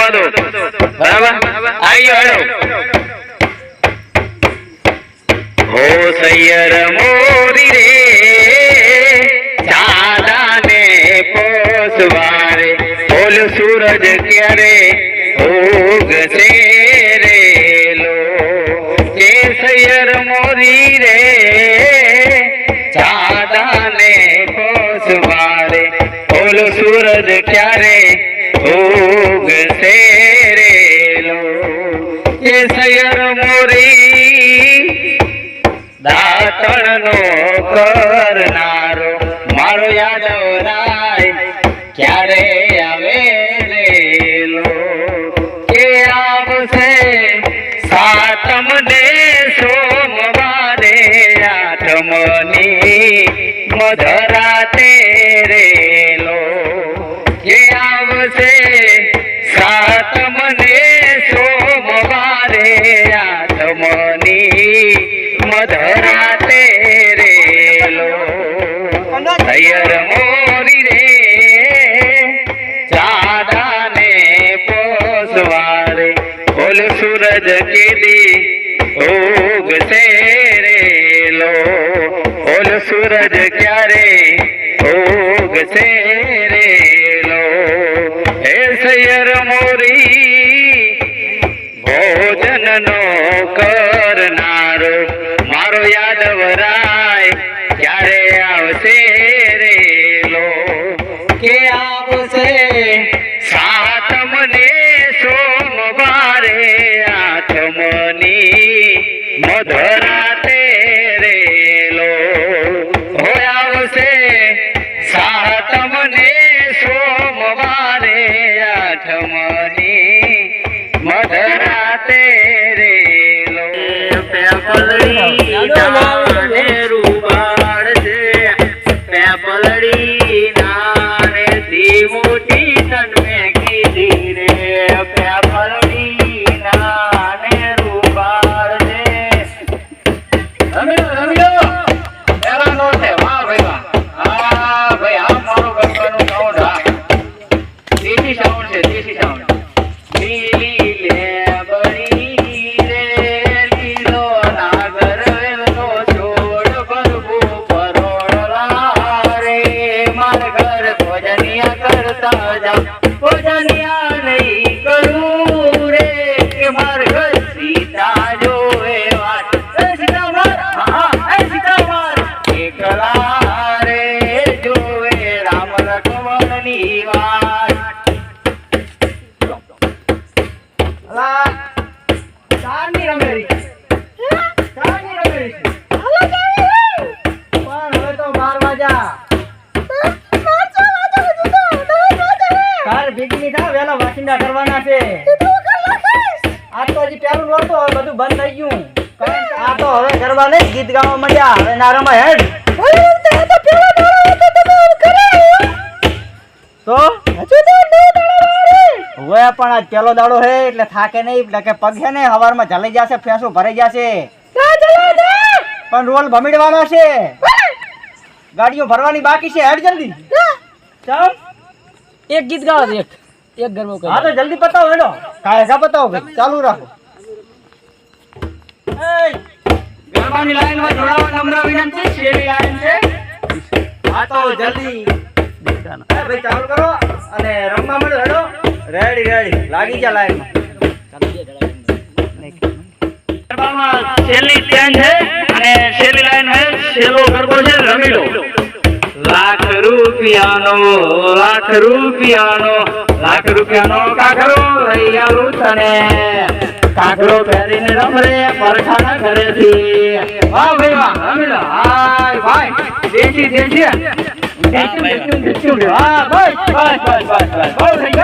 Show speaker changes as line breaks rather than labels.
રમવા દો બરાબર આયો હેડો. હો સૈયર મોરી રે ચાંદાને પોસવારે ઓલ સૂરજ ક્યારે ઉગશે રે લો? કે રે કે શયન મોરી. દાતણનો કરનારો મારો યાદવ રાય ક્યારે આવે રેલો કે આવશે કેદી ઉગશે રેલો ઓલ સૂરજ ક્યારે ઉગશે રેલો હે સૈયર મોરી ભોજનનો કરનારો મધરાતે રેલો. લો આવશે સાતમને સોમવારે આઠમની. મધરાતે રેલો. પેપલડી રમ્યો રમ્યો
પેલું નહોતું હવે બધું બંધ થઈ ગયું. કારણ આ તો હવે ગરબા નહીં ગીત ગાવા મળ્યા હવે નારામાં હેડ. તો હવે પણ આજ પેલો દાડો હે એટલે થાકે નહીં એટલે કે પગ છે ને હવારમાં જલાઈ જશે ફેંસો ભરાઈ જશે. પણ રોલ ભમીડવાનો છે. ગાડીઓ ભરવાની બાકી છે. હેડ જલ્દી. ચાલ.
એક ગીત ગાવા એક. એક ગરબો
હા તો જલ્દી પતાવો હેડો. કાલે કા પતાવો ભાઈ. ચાલુ રાખો. ગરબાની લાઈનમાં જોડાવા નમ્ર વિનંતી શેરી લાઈન છે. હા તો જલ્દી. ભાઈ ચાલુ કરો અને રમવા મળો હેડો. રેડી રેડી લાગી જા લાઈનમાં.
છેલ્લી લાઈન છે અને છેલ્લી લાઈન છે છેલ્લો ગરબો છે રમી લો લાખ રૂપિયાનો લાખ રૂપિયાનો લાખ રૂપિયાનો કાકરો લઈ આવું તને. કાકરો પહેરીને રમરે પરખાના છે વાહ ભાઈ વાહ રમીલો હાય ભાઈ દેશી દેશી. હા બસ બસ બસ બસ બસ